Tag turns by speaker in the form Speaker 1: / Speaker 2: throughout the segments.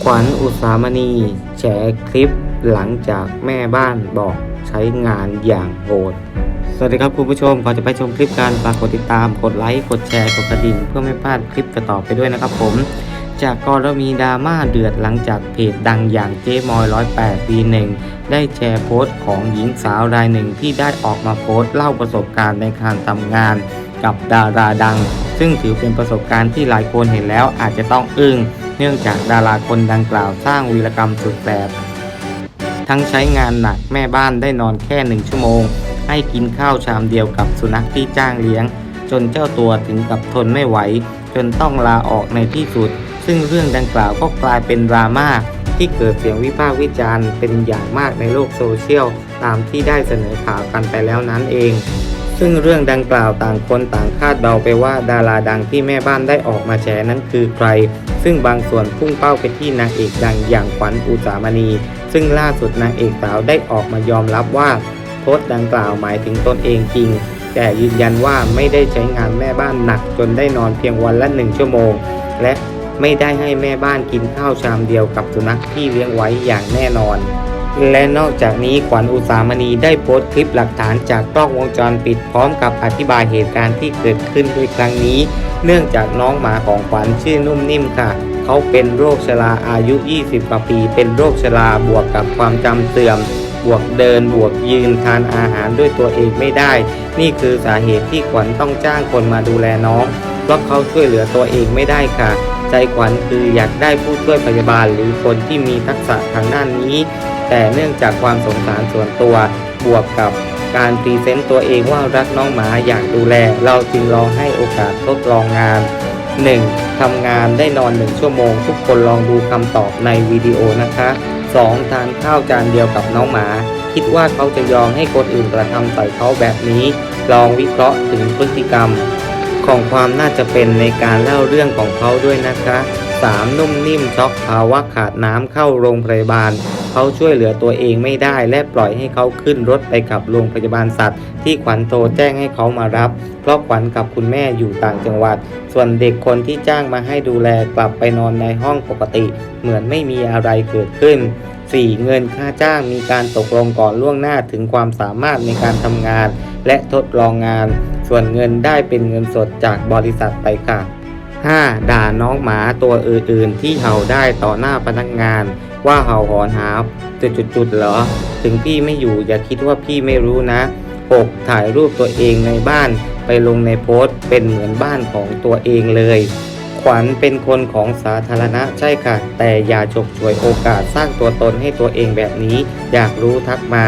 Speaker 1: ขวัญอุสามณีแฉคลิปหลังจากแม่บ้านบอกใช้งานอย่างโหด สวัสดีครับคุณผู้ชมก่อนจะไปชมคลิปการฝากกดติดตาม กดไลค์ กดแชร์ กดกระดิ่งเพื่อไม่พลาดคลิปต่อไปด้วยนะครับผม จากกรณีดราม่าเดือดหลังจากเพจดังอย่างเจมอย108ปีหนึ่งได้แชร์โพสต์ของหญิงสาวรายหนึ่งที่ได้ออกมาโพสต์เล่าประสบการณ์ในการทำงานกับดาราดัง ซึ่งถือเป็นประสบการณ์ที่หลายคนเห็นแล้วอาจจะต้องอึ้ง เนื่องจากดาราคนดังกล่าวสร้างวีรกรรมสุดแสบ ทั้งใช้งานหนักแม่บ้านได้นอนแค่หนึ่งชั่วโมง ให้กินข้าวชามเดียวกับสุนัขที่จ้างเลี้ยง จนเจ้าตัวถึงกับทนไม่ไหว จนต้องลาออกในที่สุด ซึ่งเรื่องดังกล่าวก็กลายเป็นดราม่าที่เกิดเสียงวิพากษ์วิจารณ์เป็นอย่างมากในโลกโซเชียลตามที่ได้เสนอข่าวกันไปแล้วนั้นเอง ซึ่งเรื่องดังกล่าวต่างคนต่างคาดเดาไปว่าดาราดังที่แม่บ้านได้ออกมาแฉนั้นคือใคร ซึ่งบางส่วนพุ่งเป้าไปที่นางเอกดังอย่างขวัญอุสามณี ซึ่งล่าสุดนางเอกสาวได้ออกมายอมรับว่าโพสต์ดังกล่าวหมายถึงตนเองจริง แต่ยืนยันว่าไม่ได้ใช้งานแม่บ้านหนักจนได้นอนเพียงวันละหนึ่งชั่วโมง และไม่ได้ให้แม่บ้านกินข้าวชามเดียวกับสุนัขที่เลี้ยงไว้อย่างแน่นอน และนอกจากนี้ขวัญอุสามณีได้โพสต์คลิปหลักฐานจากกล้องวงจรปิดพร้อมกับอธิบายเหตุการณ์ที่เกิดขึ้นในครั้งนี้ เนื่องจากน้องหมาของขวัญชื่อนุ่มนิ่มค่ะ เขาเป็นโรคชราอายุ 20 กว่าปี เป็นโรคชราบวกกับความจำเสื่อม บวกเดินบวกยืนทานอาหารด้วยตัวเองไม่ได้ นี่คือสาเหตุที่ขวัญต้องจ้างคนมาดูแลน้องเพราะเขาช่วยเหลือตัวเองไม่ได้ค่ะ ใจขวัญคืออยากได้ผู้ช่วยพยาบาลหรือคนที่มีทักษะทางด้านนี้ แต่เนื่องจากความสงสารส่วนตัวบวกกับการพรีเซนต์ตัวเองว่ารักน้องหมาอยากดูแล เราจึงลองให้โอกาสทดลองงาน 1. ทำงานได้นอน 1 ชั่วโมง ทุกคนลองดูคำตอบในวิดีโอนะคะ 2. ทานข้าวจานเดียวกับน้องหมา คิดว่าเขาจะยอมให้คนอื่นกระทำใส่เขาแบบนี้ ลองวิเคราะห์ถึงพฤติกรรม ของความน่าจะเป็นในการเล่าเรื่องของเขาด้วยนะคะ 3. นุ่มนิ่มช็อกภาวะขาดน้ำเข้าโรงพยาบาล เขาช่วยเหลือตัวเองไม่ได้ และปล่อยให้เขาขึ้นรถไปกับโรงพยาบาลสัตว์ ที่ขวัญโทรแจ้งให้เขามารับ เพราะขวัญกับคุณแม่อยู่ต่างจังหวัด ส่วนเด็กคนที่จ้างมาให้ดูแลกลับไปนอนในห้องปกติ เหมือนไม่มีอะไรเกิดขึ้น 4. เงินค่าจ้างมีการตกลงก่อนล่วงหน้าถึงความสามารถในการทำงาน และทดลองงาน ส่วนเงินได้เป็นเงินสดจากบริษัทไปค่ะ 5. ด่าน้องหมาตัวอื่นๆ ที่เห่าได้ต่อหน้าพนักงาน ว่าเห่าหอนหาจุดๆๆเหรอ ถึงพี่ไม่อยู่อย่าคิดว่าพี่ไม่รู้นะ 6. ถ่ายรูปตัวเองในบ้าน ไปลงในโพสต์เป็นเหมือนบ้านของตัวเองเลย ขวัญเป็นคนของสาธารณะใช่ค่ะ แต่อย่าฉกฉวยโอกาสสร้างตัวตนให้ตัวเองแบบนี้ อยากรู้ทักมา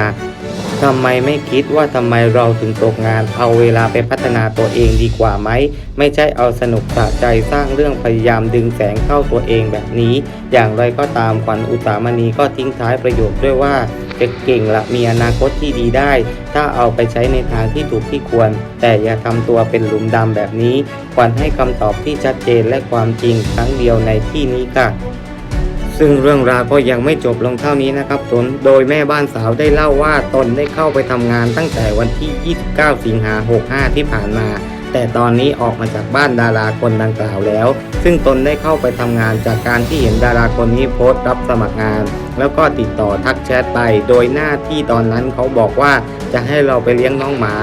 Speaker 1: ทำไมไม่คิดว่าทำไมเราถึงตกงาน เอาเวลาไปพัฒนาตัวเองดีกว่าไหม ไม่ใช่เอาสนุกสะใจสร้างเรื่องพยายามดึงแสงเข้าตัวเองแบบนี้ อย่างไรก็ตามขวัญอุตามณีก็ทิ้งท้ายประโยคด้วยว่าจะเก่งละมีอนาคตที่ดีได้ ถ้าเอาไปใช้ในทางที่ถูกที่ควร แต่อย่าทำตัวเป็นหลุมดำแบบนี้ขวัญให้คำตอบที่ชัดเจนและความจริงครั้งเดียวในที่นี้ค่ะ ซึ่งเรื่องราวก็ยังไม่จบลงเท่านี้นะครับตนโดยแม่บ้านสาวได้เล่าว่าตนได้เข้าไปทำงานตั้งแต่วันที่ 29 สิงหา 65 ที่ผ่านมา แต่ตอนนี้ออกมาจากบ้านดาราคนดังกล่าวแล้ว ซึ่งตนได้เข้าไปทำงานจากการที่เห็นดาราคนนี้โพสต์รับสมัครงาน แล้วก็ติดต่อทักแชทไป โดยหน้าที่ตอนนั้นเขาบอกว่าจะให้เราไปเลี้ยงน้องหมา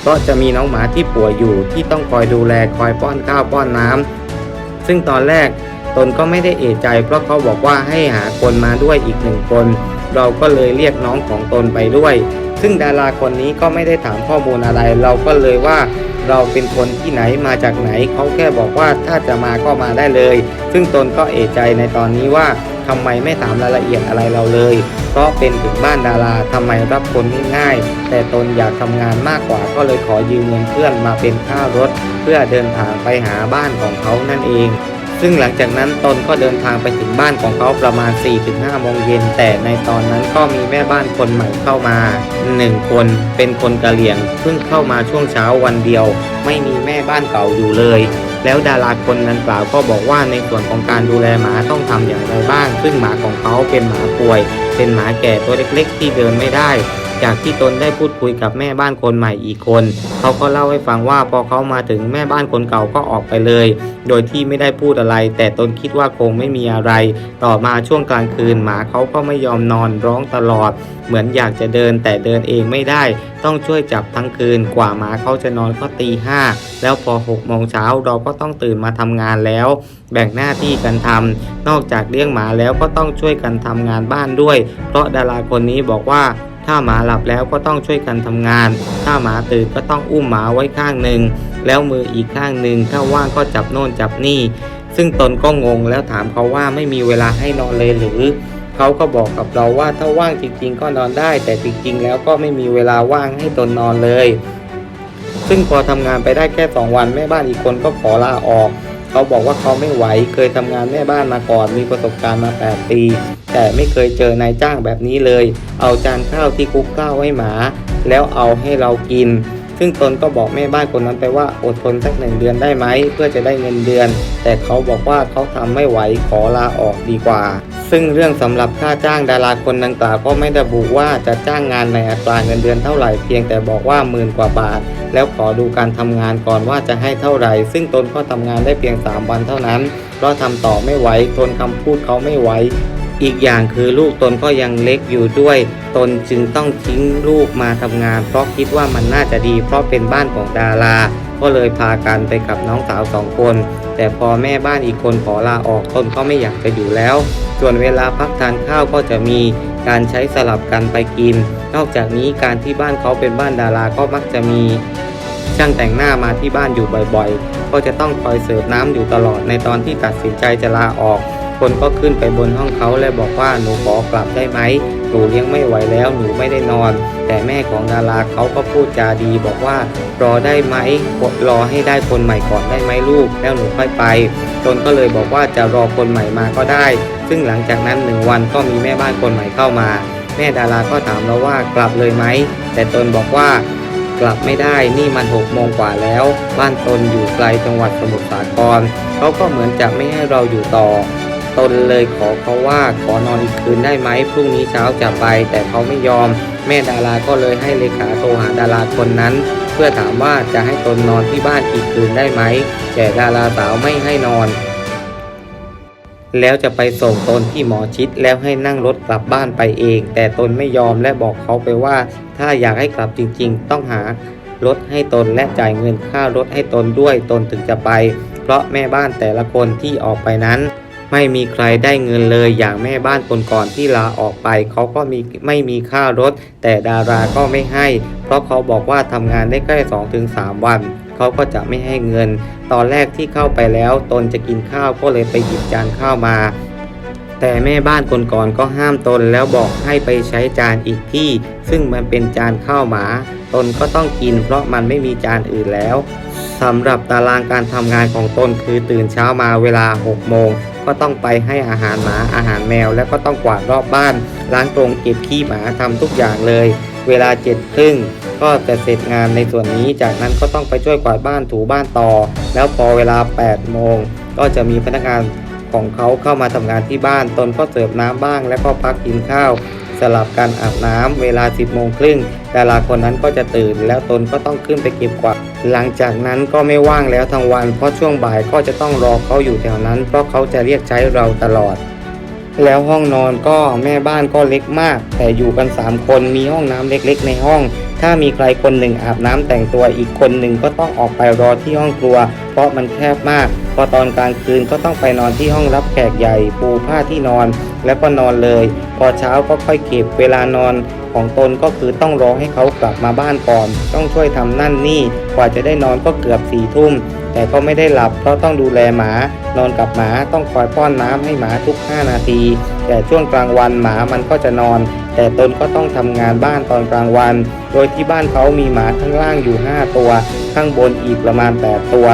Speaker 1: เพราะจะมีน้องหมาที่ป่วยอยู่ที่ต้องคอยดูแลคอยป้อนข้าวป้อนน้ำซึ่งตอนแรก ตนก็ไม่ได้เอะใจ เพราะเขาบอกว่าให้หาคนมาด้วยอีกหนึ่งคน เราก็เลยเรียกน้องของตนไปด้วย ซึ่งดาราคนนี้ก็ไม่ได้ถามข้อมูลอะไร เราก็เลยว่าเราเป็นคนที่ไหนมาจากไหน เขาแค่บอกว่าถ้าจะมาก็มาได้เลย ซึ่งตนก็เอะใจในตอนนี้ว่าทำไมไม่ถามรายละเอียดอะไรเราเลย เพราะเป็นถึงบ้านดาราทำไมรับคนง่ายๆ แต่ตนอยากทำงานมากกว่าก็เลยขอยืมเงินเพื่อนมาเป็นค่ารถ เพื่อเดินทางไปหาบ้านของเขานั่นเอง ซึ่งหลังจากนั้นตนก็เดินทางไปถึงบ้านของเขาประมาณ 4-5 โมงเย็น แต่ในตอนนั้นก็มีแม่บ้านคนใหม่เข้ามา 1 คนเป็นคนกะเหรี่ยงเพิ่งเข้ามาช่วงเช้าวันเดียว ไม่มีแม่บ้านเก่าอยู่เลย แล้วดาราคนนั้นกล่าวก็บอกว่าในส่วนของการดูแลหมาต้องทำอย่างไรบ้าง ซึ่งหมาของเขาเป็นหมาป่วย เป็นหมาแก่ตัวเล็กๆ ที่เดินไม่ได้ จากที่ตนได้พูดคุยกับแม่บ้านคนใหม่อีกคน เขาก็เล่าให้ฟังว่าพอเขามาถึงแม่บ้านคนเก่าก็ออกไปเลย โดยที่ไม่ได้พูดอะไร แต่ตนคิดว่าคงไม่มีอะไร ต่อมาช่วงกลางคืนหมาเขาก็ไม่ยอมนอนร้องตลอด เหมือนอยากจะเดินแต่เดินเองไม่ได้ ต้องช่วยจับทั้งคืนกว่าหมาเขาจะนอนก็ตีห้าแล้วพอหกโมงเช้าเราก็ต้องตื่นมาทำงานแล้ว แบ่งหน้าที่กันทำนอกจากเลี้ยงหมาแล้วก็ต้องช่วยกันทำงานบ้านด้วย เพราะดาราคนนี้บอกว่า ถ้าหมาหลับแล้วก็ต้องช่วยกันทำงาน ถ้าหมาตื่นก็ต้องอุ้มหมาไว้ข้างหนึ่ง แล้วมืออีกข้างหนึ่งถ้าว่างก็จับโน่นจับนี่ ซึ่งตนก็งงแล้วถามเขาว่าไม่มีเวลาให้นอนเลยหรือ เขาก็บอกกับเราว่าถ้าว่างจริง ๆ ก็นอนได้ แต่จริงๆ แล้วก็ไม่มีเวลาว่างให้ตนนอนเลย ซึ่งพอทำงานไปได้แค่สองวันแม่บ้านอีกคนก็ขอลาออก เขาบอกว่าเขาไม่ไหว เคยทำงานแม่บ้านมาก่อน มีประสบการณ์มา 8 ปี แต่ไม่เคยเจอนายจ้างแบบนี้เลย เอาจานข้าวที่คุกข้าวให้หมา แล้วเอาให้เรากิน ซึ่งตนก็บอกแม่บ้านคนนั้นไปว่าอดทนสักหนึ่งเดือนได้ไหมเพื่อจะได้เงินเดือน แต่เขาบอกว่าเขาทำไม่ไหวขอลาออกดีกว่า ซึ่งเรื่องสำหรับค่าจ้างดาราคนดังกล่าวก็ไม่ระบุว่าจะจ้างงานในอัตราเงินเดือนเท่าไหร่เพียงแต่บอกว่าหมื่นกว่าบาท แล้วขอดูการทำงานก่อนว่าจะให้เท่าไหร่ ซึ่งตนก็ทำงานได้เพียง 3 วันเท่านั้นเพราะทำต่อไม่ไหวทนคำพูดเขาไม่ไหว อีกอย่างคือลูกตนก็ยังเล็กอยู่ด้วย ตนจึงต้องทิ้งลูกมาทำงาน เพราะคิดว่ามันน่าจะดี เพราะเป็นบ้านของดารา ก็เลยพากันไปกับน้องสาวสองคน แต่พอแม่บ้านอีกคนขอลาออกตนก็ไม่อยากจะอยู่แล้ว ส่วนเวลาพักทานข้าวก็จะมีการใช้สลับกันไปกิน นอกจากนี้การที่บ้านเขาเป็นบ้านดาราก็มักจะมีช่างแต่งหน้ามาที่บ้านอยู่บ่อยๆ ก็จะต้องคอยเสิร์ฟน้ำอยู่ตลอดในตอนที่ตัดสินใจจะลาออก คนก็ขึ้นไปบนห้องเขาและบอกว่าหนูขอกลับได้ไหมหนูเลี้ยงไม่ไหวแล้วหนูไม่ได้นอน แต่แม่ของดาราเขาก็พูดจาดีบอกว่ารอได้ไหมรอให้ได้คนใหม่ก่อนได้ไหมลูก แล้วหนูค่อยไปตนก็เลยบอกว่าจะรอคนใหม่มาก็ได้ ซึ่งหลังจากนั้นหนึ่งวันก็มีแม่บ้านคนใหม่เข้ามา แม่ดาราก็ถามเราว่ากลับเลยไหมแต่ตนบอกว่ากลับไม่ได้นี่มันหกโมงกว่าแล้ว บ้านตนอยู่ไกลจังหวัดสมุทรสาครเขาก็เหมือนจะไม่ให้เราอยู่ต่อ ตนเลยขอเขาว่าขอนอนอีกคืนได้ไหมพรุ่งนี้เช้าจะไป แต่เขาไม่ยอม แม่ดาราก็เลยให้เลขาโทรหาดาราคนนั้น เพื่อถามว่าจะให้ตนนอนที่บ้านอีกคืนได้ไหมแต่ดาราสาวไม่ให้นอน แล้วจะไปส่งตนที่หมอชิดแล้วให้นั่งรถกลับบ้านไปเอง แต่ตนไม่ยอมและบอกเขาไปว่า ถ้าอยากให้กลับจริงๆ ต้องหารถให้ตนและจ่ายเงินค่ารถให้ตนด้วยตนถึงจะไป เพราะแม่บ้านแต่ละคนที่ออกไปนั้น ไม่มีใครได้เงินเลยอย่างแม่บ้านคนก่อนที่ลาออกไป เขาก็มีไม่มีค่ารถ แต่ดาราก็ไม่ให้ เพราะเขาบอกว่าทำงานได้แค่2-3 วัน เขาก็จะไม่ให้เงิน ตอนแรกที่เข้าไปแล้วตนจะกินข้าวก็เลยไปหยิบจานข้าวมาแต่แม่บ้านคนก่อนก็ห้ามตนแล้วบอกให้ไปใช้จานอีกที่ ซึ่งมันเป็นจานข้าวหมา ตนก็ต้องกินเพราะมันไม่มีจานอื่นแล้วสำหรับตารางการทำงานของตนคือตื่นเช้ามาเวลา 6 โมง ก็ต้องไปให้อาหารหมาอาหารแมว แล้วก็ต้องกวาดรอบบ้านล้างกรงเก็บขี้หมาทำทุกอย่างเลย เวลาเจ็ดครึ่งก็จะเสร็จงานในส่วนนี้ จากนั้นก็ต้องไปช่วยกวาดบ้านถูบ้านต่อ แล้วพอเวลา8โมงก็จะมีพนักงานของเขาเข้ามาทำงานที่บ้าน ตนก็เสิร์ฟน้ำบ้าง แล้วก็พักกินข้าว สลับกันอาบน้ำเวลา 10โมงครึ่งดาราคนนั้นก็จะตื่น แล้วตนก็ต้องขึ้นไปเก็บกวาด หลังจากนั้นก็ไม่ว่างแล้วทั้งวันเพราะช่วงบ่ายก็จะต้องรอเขาอยู่แถวนั้น เพราะเขาจะเรียกใช้เราตลอด แล้วห้องนอนก็แม่บ้านก็เล็กมาก แต่อยู่กัน 3 คนมีห้องน้ำเล็กๆ ในห้อง ถ้ามีใครคนหนึ่งอาบน้ำแต่งตัวอีกคนหนึ่งก็ต้องออกไปรอที่ห้องครัว เพราะมันแคบมาก พอตอนกลางคืนก็ต้องไปนอนที่ห้องรับแขกใหญ่ ปูผ้าที่นอน แล้วก็นอนเลย พอเช้าก็ค่อยเก็บเวลานอน ของตนก็คือต้องรอให้เขากลับมาบ้านก่อน ต้องช่วยทำนั่นนี่กว่าจะได้นอนก็เกือบสี่ทุ่ม แต่ก็ไม่ได้หลับเพราะต้องดูแลหมา นอนกับหมาต้องคอยป้อนน้ำให้หมาทุก 5 นาที แต่ช่วงกลางวันหมามันก็จะนอน แต่ตนก็ต้องทำงานบ้านตอนกลางวัน โดยที่บ้านเขามีหมาข้างล่างอยู่ 5 ตัว ข้างบนอีกประมาณ 8 ตัว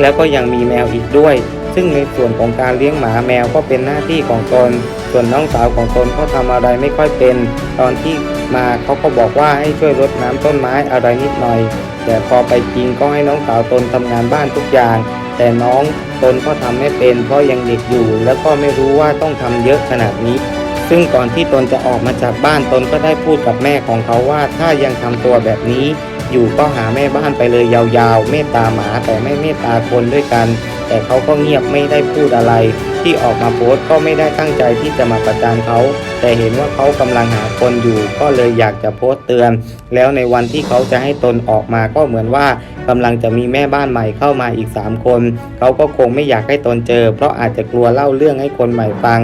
Speaker 1: แล้วก็ยังมีแมวอีกด้วย ซึ่งในส่วนของการเลี้ยงหมาแมวก็เป็นหน้าที่ของตน ส่วนน้องสาวของตนก็ทำอะไรไม่ค่อยเป็น ตอนที่มาเขาก็บอกว่าให้ช่วยรดน้ำต้นไม้อะไรนิดหน่อย แต่พอไปจริงก็ให้น้องสาวตนทำงานบ้านทุกอย่าง แต่น้องตนก็ทำไม่เป็น เพราะยังเด็กอยู่ แล้วก็ไม่รู้ว่าต้องทำเยอะขนาดนี้ ซึ่งก่อนที่ตนจะออกมาจากบ้านตนก็ได้พูดกับแม่ของเขาว่า ถ้ายังทำตัวแบบนี้ อยู่ก็หาแม่บ้านไปเลยยาวๆ เมตตาหมาแต่ไม่เมตตาคนด้วยกัน แต่เขาก็เงียบไม่ได้พูดอะไร ที่ออกมาโพสต์ก็ไม่ได้ตั้งใจที่จะมาประจานเขา แต่เห็นว่าเขากำลังหาคนอยู่ ก็เลยอยากจะโพสต์เตือน แล้วในวันที่เขาจะให้ตนออกมาก็เหมือนว่ากำลังจะมีแม่บ้านใหม่เข้ามาอีก 3 คน เขาก็คงไม่อยากให้ตนเจอ เพราะอาจจะกลัวเล่าเรื่องให้คนใหม่ฟัง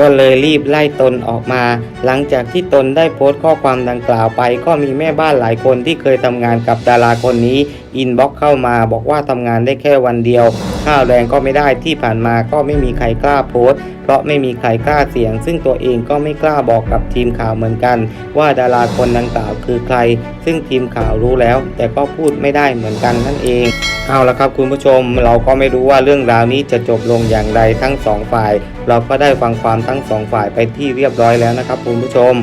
Speaker 1: ก็เลยรีบไล่ตนออกมา หลังจากที่ตนได้โพสต์ข้อความดังกล่าวไป ก็มีแม่บ้านหลายคนที่เคยทำงานกับดาราคนนี้ อินบ็อกเข้ามาบอกว่าทำงานได้แค่วันเดียวค่าแรงก็ไม่ได้ที่ผ่านมาก็ไม่มีใครกล้าโพสต์ เพราะไม่มีใครกล้าเสียง ซึ่งตัวเองก็ไม่กล้าบอกกับทีมข่าวเหมือนกัน ว่าดาราคนดังกล่าวคือใคร ซึ่งทีมข่าวรู้แล้ว แต่ก็พูดไม่ได้เหมือนกันนั่นเองเอาละครับคุณผู้ชมเราก็ไม่รู้ว่าเรื่องราวนี้จะจบลงอย่างไรทั้งสองฝ่าย เราก็ได้ฟังความทั้งสองฝ่ายไปที่เรียบร้อยแล้วนะครับคุณผู้ชม